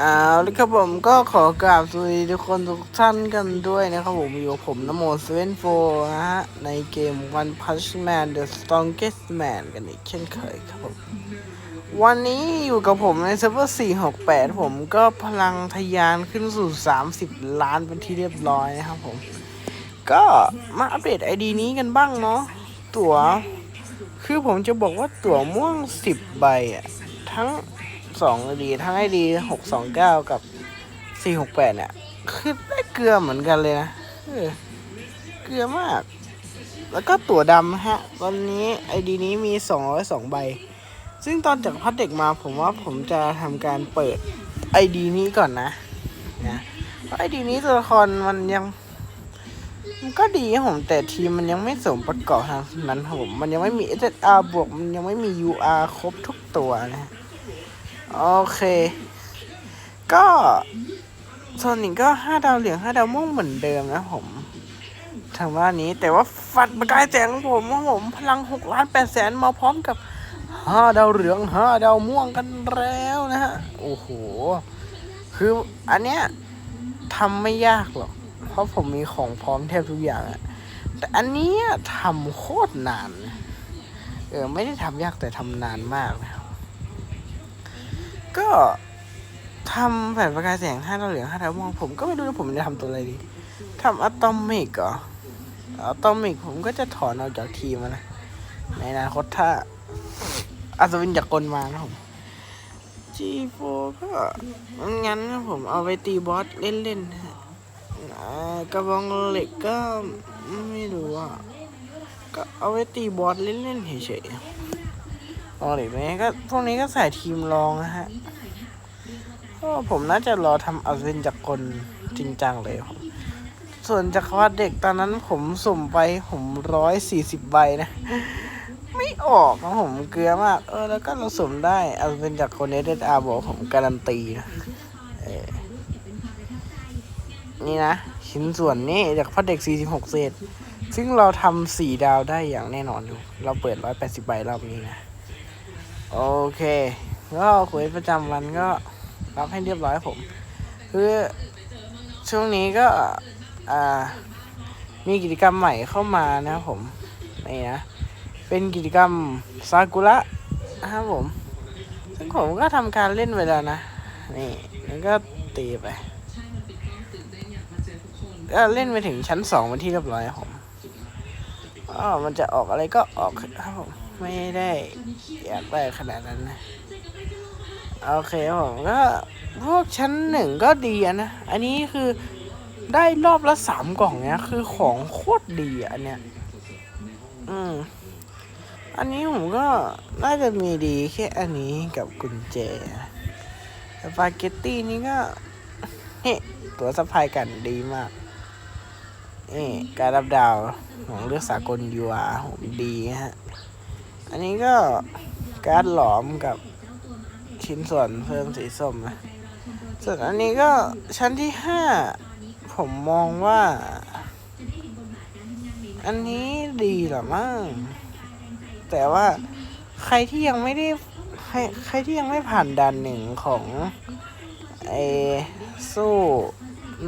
เอาละครับผมก็ขอกราบสวัสดีทุกคนทุกท่านกันด้วยนะครับผมอยู่กับผมนโมเซเว่นโฟนะฮะ ในเกม One Punch Man The Strongest Man กันอีกเช่นเคยครับผม วันนี้อยู่กับผมในเซิร์ฟเวอร์ 468 ผมก็พลังทะยานขึ้นสู่ 30 ล้านเป็นที่เรียบร้อยนะครับผม ก็มาอัปเดตไอดีนี้กันบ้างเนาะตั๋ว คือผมจะบอกว่าตั๋วม่วง 10 ใบอะทั้ง สองไอดีทั้งไอดีหกสองเก้ากับสี่หกแปดเนี่ย คือได้เกลือเหมือนกันเลยนะเกลือมาก แล้วก็ตั๋วดำฮะ ตอนนี้ไอดีนี้มีสองร้อยสองใบ ซึ่งตอนจากพัดเด็กมาผมว่าผมจะทำการเปิดไอดีนี้ก่อนนะนะเพราะไอดีนี้ตัวละครมันยังมันก็ดีครับผมแต่ทีมมันยังไม่สมประกอบทางนั้นครับผม มันยังไม่มี SSR บวก มันยังไม่มี UR ครบทุกตัวนะฮะ โอเค ก็โซนิกก็ห้าดาวเหลืองห้าดาวม่วงเหมือนเดิมนะผมทางบ้านนี้แต่ว่าฟัดประกายแสงของผมของผมพลังหกล้านแปดแสนมาพร้อมกับห้าดาวเหลืองห้าดาวม่วงกันแล้วนะฮะ โอ้โห คืออันเนี้ยทำไม่ยากหรอก เพราะผมมีของพร้อมแทบทุกอย่างอะแต่อันนี้ทำโคตรนาน เออ ไม่ได้ทำยากแต่ทำนานมากนะ ก็ทำแผ่นประกายแสงห้าดาวเหลืองห้าดาวม่วงผมก็ไม่รู้ว่าผมจะทำตัวอะไรดีทำอะตอมิกเหรออะตอมิกผมก็จะถอนออกจากทีมนะในอนาคตถ้าอัศวินจากกลมานะผม G4 ก็งั้นนะผมเอาไปตีบอสเล่นๆฮะกระบองเหล็กก็ไม่รู้อะก็เอาไว้ตีบอสเล่นๆเฉยๆอ๋อเด็กนี้ก็พวกนี้ก็ใส่ทีมรองนะฮะ ก็ผมน่าจะรอทำอัศวินจากคนจริงจังเลยครับส่วนจักรวรรดิเด็กตอนนั้นผมสุ่มไปผมร้อยสี่สิบใบนะ ไม่ออกนะผมเกลือมาก เออแล้วก็เราสุ่มได้อัศวินจากคนเอเดนอาบอกผมการันตีนะเออนี่นะชิ้นส่วนนี้จากพระเด็ก 46 เศษ ซึ่งเราทำสี่ดาวได้อย่างแน่นอนอยู่เราเปิด 180 ใบรอบนี้นะ โอเค ก็คุยประจำวันก็ รับให้เรียบร้อยผม คือช่วงนี้ก็มีกิจกรรมใหม่เข้ามานะครับผมนี่นะเป็นกิจกรรมซากุระนะครับผมซึ่งผมก็ทำการเล่นไปแล้วนะนี่แล้วก็ตีไปก็เล่นไปถึงชั้นสองเป็นที่เรียบร้อยผมอ๋อมันจะออกอะไรก็ออกครับผมไม่ได้อยากได้ขนาดนั้นนะ โอเคผมก็พวกชั้นหนึ่งก็ดีนะ อันนี้คือได้รอบละสามกล่องเนี้ย คือของโคตรดีอันเนี้ย อืม อันนี้ผมก็น่าจะมีดีแค่อันนี้กับกุญแจสปาเกตตี้นี่ก็นี่ตัวสะพายกันดีมากนี่การรับดาวของเลือกสากลยูอาผมดีฮะ อันนี้ก็การหลอมกับ ชิ้นส่วนเพิ่มสีส้มนะ ส่วนอันนี้ก็ชั้นที่ห้าผมมองว่า อันนี้ดีหรอมั้งแต่ว่าใครที่ยังไม่ได้ใครใครที่ยังไม่ผ่านด่านหนึ่งของไอ้สู้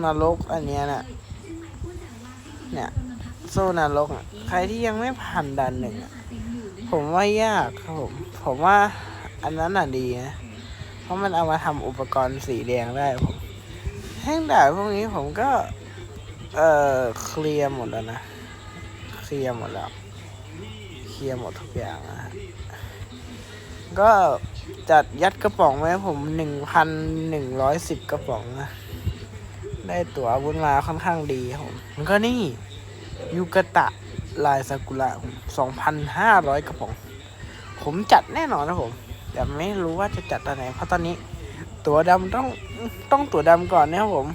นรกอันเนี้ยน่ะเนี่ยสู้นรกใครที่ยังไม่ผ่านด่านหนึ่งผมว่ายากครับผมผมว่าอันนั้นอะดีนะ เพราะมันเอามาทำอุปกรณ์สีแดงได้ผมแห้งด่านพวกนี้ผมก็ เอ่อเคลียร์หมดแล้วนะ เคลียร์หมดแล้ว เคลียร์หมดทุกอย่างนะฮะก็จัดยัดกระป๋องไว้ผมหนึ่งพันหนึ่งร้อยสิบกระป๋องนะ ได้ตั๋วอาวุธมาค่อนข้างดีผมมันก็นี่ยูกะตะลายซากุระสองพันห้าร้อยกระป๋อง ผมจัดแน่นอนนะผม แต่ไม่รู้ว่าจะจัดตอนไหน เพราะตอนนี้ ตัวดำต้องต้องตัวดำก่อนนะครับผม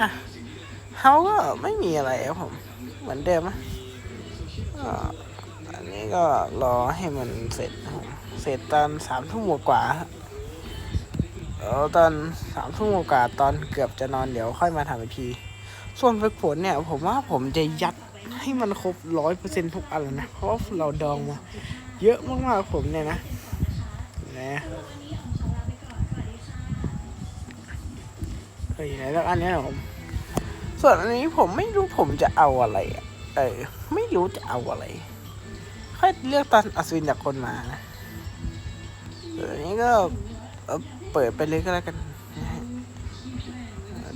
อะเขาก็ไม่มีอะไรครับผม เหมือนเดิมอ่าอันนี้ก็รอให้มันเสร็จ เสร็จตอนสามทุ่มกว่าเออตอนสามทุ่มกว่าตอนเกือบจะนอนเดี๋ยวค่อยมาทำอีกทีส่วนฝึกฝนเนี่ย ผมว่าผมจะยัดให้มันครบร้อยเปอร์เซ็นทุกอันแล้วนะ เพราะเราดองมา เยอะมากๆผมเนี่ยนะนะเฮ้ยไหนแล้วอันนี้ผม ส่วนอันนี้ผมไม่รู้ผมจะเอาอะไรเออไม่รู้จะเอาอะไร ค่อยเลือกตอนอัศวินจากคนมานะส่วนอันนี้ก็เปิดไปเลยก็แล้วกัน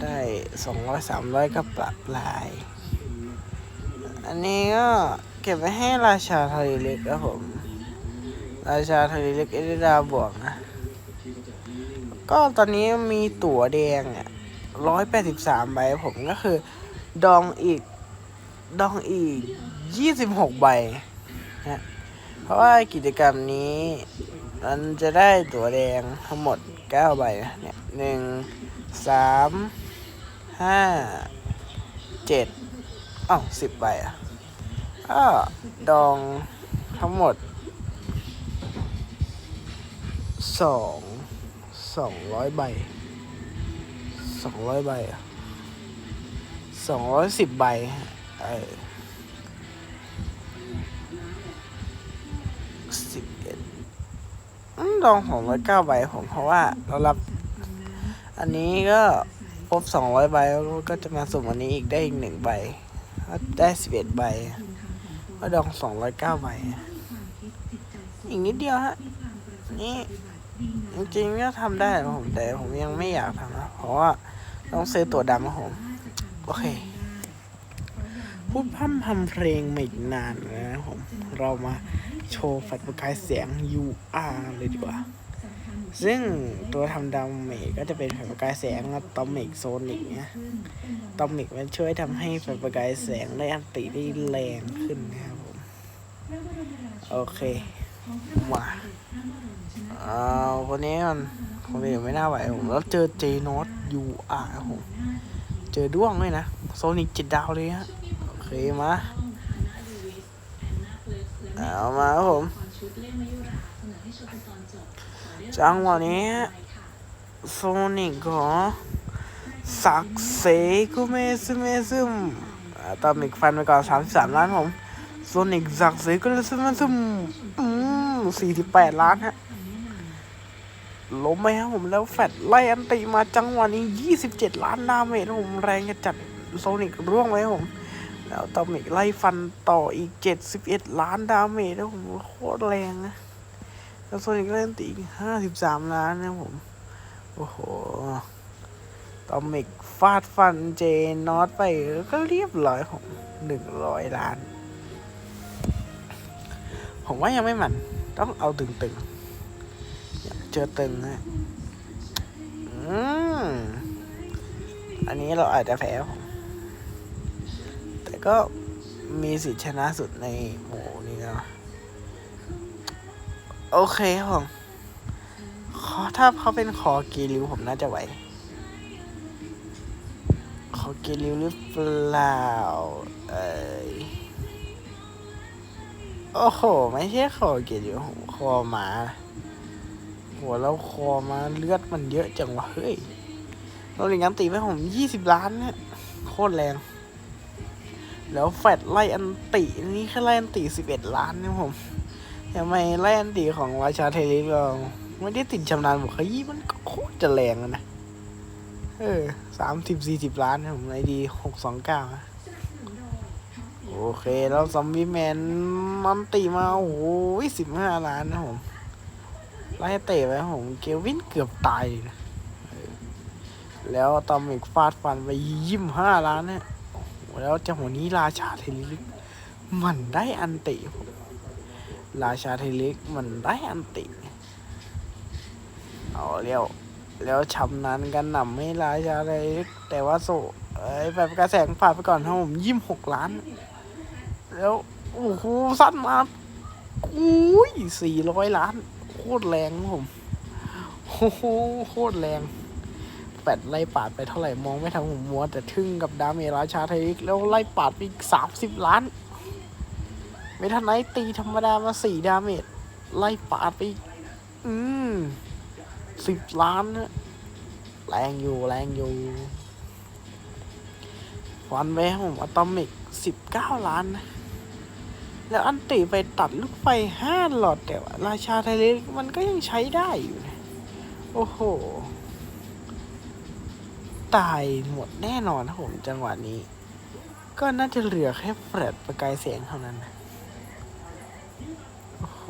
ได้สองร้อยสามร้อยก็ปรับลาย อันนี้ก็เก็บไว้ให้ราชาทะเลเล็กครับผม ราชาทะเลเล็กเอเดดาบวกนะ ก็ตอนนี้มีตั๋วแดงอะร้อยแปดสิบสามใบผมก็คือ ดองอีก ดองอีกยี่สิบหกใบนะเพราะว่ากิจกรรมนี้ มันจะได้ตั๋วแดงทั้งหมดเก้าใบนะเนี่ยหนึ่งสามห้าเจ็ดอ้าวสิบใบอะก็ดองทั้งหมด สองสองร้อยใบสองร้อยใบสองร้อยสิบใบเออสิบเอ็ดดองผมไว้เก้าใบผมเพราะว่าเรารับ อันนี้ก็ครบสองร้อยใบแล้วก็จะมาสุ่มอันนี้อีกได้อีกหนึ่งใบก็ได้สิบเอ็ดใบก็ดองสองร้อยเก้าใบอีกนิดเดียวฮะ นี่ จริงๆก็ทำได้นะผมแต่ผมยังไม่อยากทำนะเพราะว่าต้องซื้อตัวดำครับผมโอเค พูดพร่ำทำเพลงไม่อีกนานนะผม เรามาโชว์แฟลชประกายเสียง UR เลยดีกว่า ซึ่งตัวทำดำเมกก็จะเป็นแฟลชประกายแสงอะตอมิกโซนิกเนี่ยตอมิกมันช่วยทำให้แฟลชประกายแสงได้อันติได้แรงขึ้นนะครับผม โอเค มา อาคนนี้มันคนนี้ไม่น่าไหวผมแล้วเจอเจนอตยูอาร์ผมเจอด้วงเลยนะ โซนิกเจ็ดดาวเลยฮะ โอเคมาเอามาครับผม จังหวะนี้โซนิกขอสักเซกุเมซึเมซึมตอมิกฟันไปก่อนสามสามล้านผม โซนิกสักเซกุเมซึเมซึมอืมสี่สิบแปดล้านฮะ ล้มไหมครับผมแล้วแฟดไล่อันติมาจังหวะนี้ยี่สิบเจ็ดล้านดาเมจครับผมแรงจะจัดโซนิกร่วงไหมผม แล้วตอมิกไล่ฟันต่ออีกเจ็ดสิบเอ็ดล้านดาเมจนะผมโคตรแรงนะแล้วโซนิกเล่นตีห้าสิบสามล้านนะผม โอ้โหตอมิกฟาดฟันเจนอตไปก็เรียบร้อยผมหนึ่งร้อยล้าน ผมว่ายังไม่มันต้องเอาตึงๆ จอตึงฮะอืมอันนี้เราอาจจะแพ้แต่ก็มีสิทธิชนะสุดในหมู่นี้แล้วโอเคผมขอถ้าเขาเป็นคอกีริวผมน่าจะไหวคอกีริวหรือเปล่า เอยโอ้โห ไม่ใช่คอกีริวผมคอหมา หัวเราคอมาเลือดมันเยอะจังวะเฮ้ยเราหลิงกันตีไปผมยี่สิบล้านเนี่ยโคตรแรง แล้วแฟดไล่อันตินี่แค่ไล่อันติสิบเอ็ดล้านเนี่ยผมทำไมไล่อันตีของราชาเทลิสเราไม่ได้ติดชำนาญบุคยี้มันก็โคตรจะแรงนะเออสามสิบสี่สิบล้านนะผมไอดีหกสองเก้าโอเค แล้วซอมบี้แมนมันตีมา โอ้โหสิบห้าล้านนะผม ไล่เตะไปผมเกวินเกือบตายนะแล้วตอมิกฟาดฟันไปยี่สิบห้าล้านเนี่ยแล้วจังหวะนี้ราชาเทลิสมันได้อันติราชาเทเล็กมันได้อันติ เอาเร็วแล้วชำนาญกันหนำให้ราชาเทล็กแต่ว่าโซไอ้แบบกระแสงฝาดไปก่อนครับผมยี่สิบหกล้าน แล้วโอ้โหสั้นมาอุ้ยสี่ร้อยล้าน ตรแรงผมโอ้โหโคตรแรง แปดไล่ปาดไปเท่าไหร่มองไม่ทันผมมัว แต่ทึ่งกับดาเมจราชาเทเล็กแล้วไล่ปาดไปอีกสามสิบล้าน เมทันไนตีธรรมดามาสี่ดาเมจไล่ปาดไปอืมสิบล้านนะแรงอยู่แรงอยู่ฟันไปให้ผมอะตอมิกสิบเก้าล้านนะ แล้วอันติไปตัดลูกไฟห้าหลอดแต่ว่าราชาไทเลสมันก็ยังใช้ได้อยู่นะ โอ้โห ตายหมดแน่นอนนะผมจังหวะนี้ ก็น่าจะเหลือแค่แฟลชประกายแสงเท่านั้นนะ โอ้โห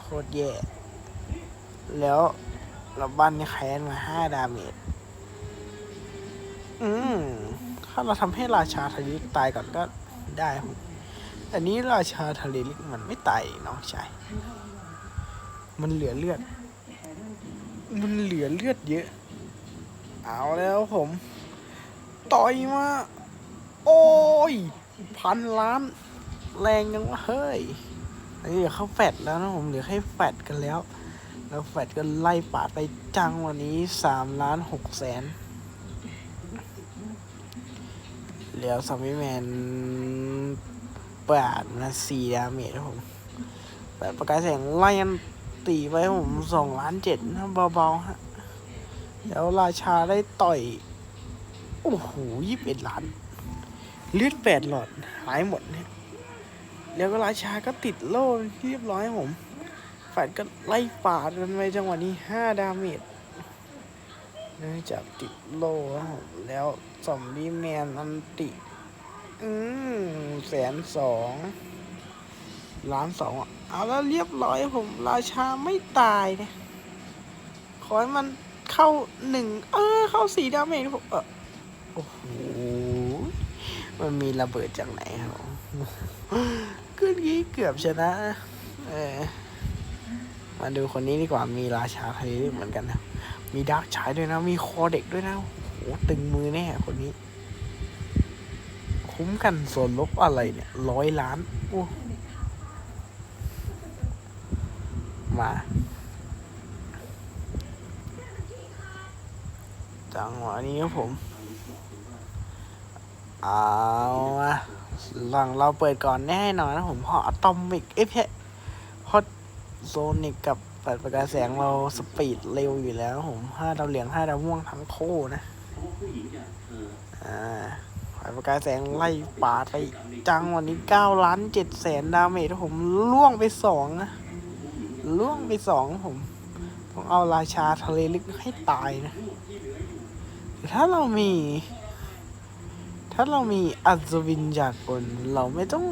โคตรแย่ แล้วเราบันนี่แค้นมาห้าดาเมจ อืม ถ้าเราทำให้ราชาทะเลตายก่อนก็ได้ผม แต่นี้ราชาทะเลลิกมันไม่ตายน้องชายมันเหลือเลือด มันเหลือเลือดเยอะ เอาแล้วผม ต่อยมา โอ้ย พันล้าน แรงยังวะเฮ้ย อันนี้เหลือเข้าแฟดแล้วนะผมเหลือให้แฟดกันแล้ว แล้วแฟดก็ไล่ปาดไปจังวันนี้สามล้านหกแสนเหลือซอมบี้แมน ปาดนะสี่ดาเมจครับผมแปดประกายแสงไล่ยันตีไปผมสองล้านเจ็ดนะเบาๆฮะแล้วราชาได้ต่อย โอ้โหยี่สิบเอ็ดล้านเลือดแปดหลอดหายหมดเนี่ยแล้วก็ราชาก็ติดโล่เรียบร้อยผมฝ่ายก็ไล่ปาดกันไปจังหวะนี้ห้าดาเมจเนื่องจากติดโล่แล้วซอมบีแมนอันติ อืมแสนสองล้านสองเอาแล้วเรียบร้อยผมราชาไม่ตายเนี่ย ขอให้มันเข้าหนึ่งเออ เข้าสี่ดาเมจผมเออโอ้โหมันมีระเบิดจากไหนครับผมก็งี้เกือบชนะ เออ มาดูคนนี้ดีกว่ามีราชาทะเลเหมือนกันนะ มีดาร์กชายด้วยนะ มีคอเด็กด้วยนะโอ้โหตึงมือแน่คนนี้ คุ้มกันส่วนลบอะไรเนี่ยร้อยล้านโอ้มาจังหวะนี้ครับผมเอาอะหลังเราเปิดก่อนแน่นอนนะผมเพราะอะตอมิกเอ้ยเพะเพราะโซนิกกับปัดประกายแสงเราสปีดเร็วอยู่แล้วผมห้าดาวเหลืองห้าดาวม่วงทั้งคู่นะ อ่า ปัดประกายแสงไล่ปาดไปจังวันนี้เก้าล้านเจ็ดแสนดาเมจผมล่วงไปสองนะล่วงไปสองผมต้องเอาราชาทะเลลึกให้ตายนะถ้าเรามี ถ้าเรามีอัศวินจากกลเราไม่ต้อง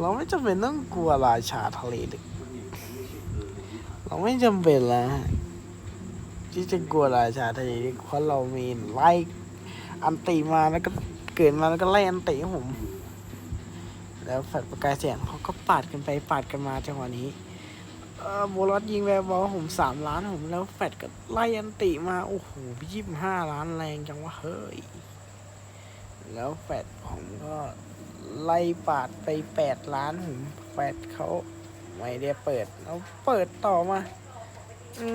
เราไม่จำเป็นต้องกลัวราชาทะเลลึก เราไม่จำเป็นแล้วฮะที่จะกลัวราชาทะเลลึกเพราะเรามีไล่ อันติมาแล้วก็เกิดมาแล้วก็ไล่อันติให้ผม แล้วแฟลประกายแสงเขาก็ปาดกันไปปาดกันมาจังหวะนี้เออโบลัสยิงแวร์บอลผมสามล้านผมแล้วแฟดก็ไล่อันติมา โอ้โหยี่สิบห้าล้านแรงจังวะเฮ้ย แล้วแฟดผมก็ไล่ปาดไปแปดล้านผมแฟดเขาไม่ได้เปิดแล้วเปิดต่อมา อื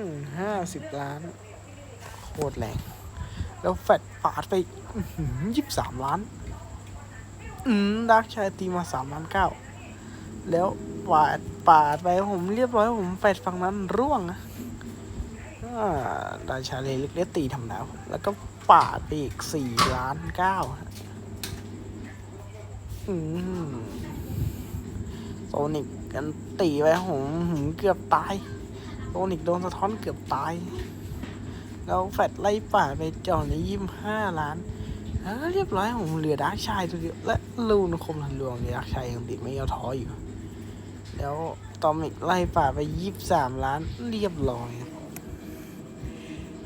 มห้าสิบล้าน โคตรแรง แล้วแฟดปาดไปยี่สิบสามล้าน อืมดักชายตีมาสามล้านเก้า แล้วปาดปาดไปผมเรียบร้อยผมแฟดฝั่งนั้นร่วงนะอ่าชาเลเล็กตีทำดาวแล้วก็ปาดไปอีกสี่ล้านเก้าอืมโซนิกกันตีไปผมเกือบตายโซนิกโดนสะท้อนเกือบตาย แล้วแฟดไล่ป่าไปจอในยี่ห้าล้านแล้วเรียบร้อยผมเหลือดาร์กชายตัวเดียวและลูนคมทันลวงเนี่ยดาร์กชายยังติดไม่ยอท้ออยู่ แล้วตอมิกไล่ป่าไปยี่สามล้านเรียบร้อย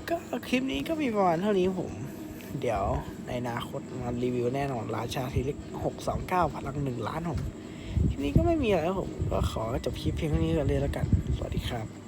ก็คลิปนี้ก็มีประมาณเท่านี้ผม เดี๋ยวในอนาคตมารีวิวแน่นอนราชาทีเล็กหกสองเก้าพลังหนึ่งล้านผมคลิปนี้ก็ไม่มีอะไรผม ก็ขอจบคลิปเพียงเท่านี้กันเลยแล้วกัน สวัสดีครับ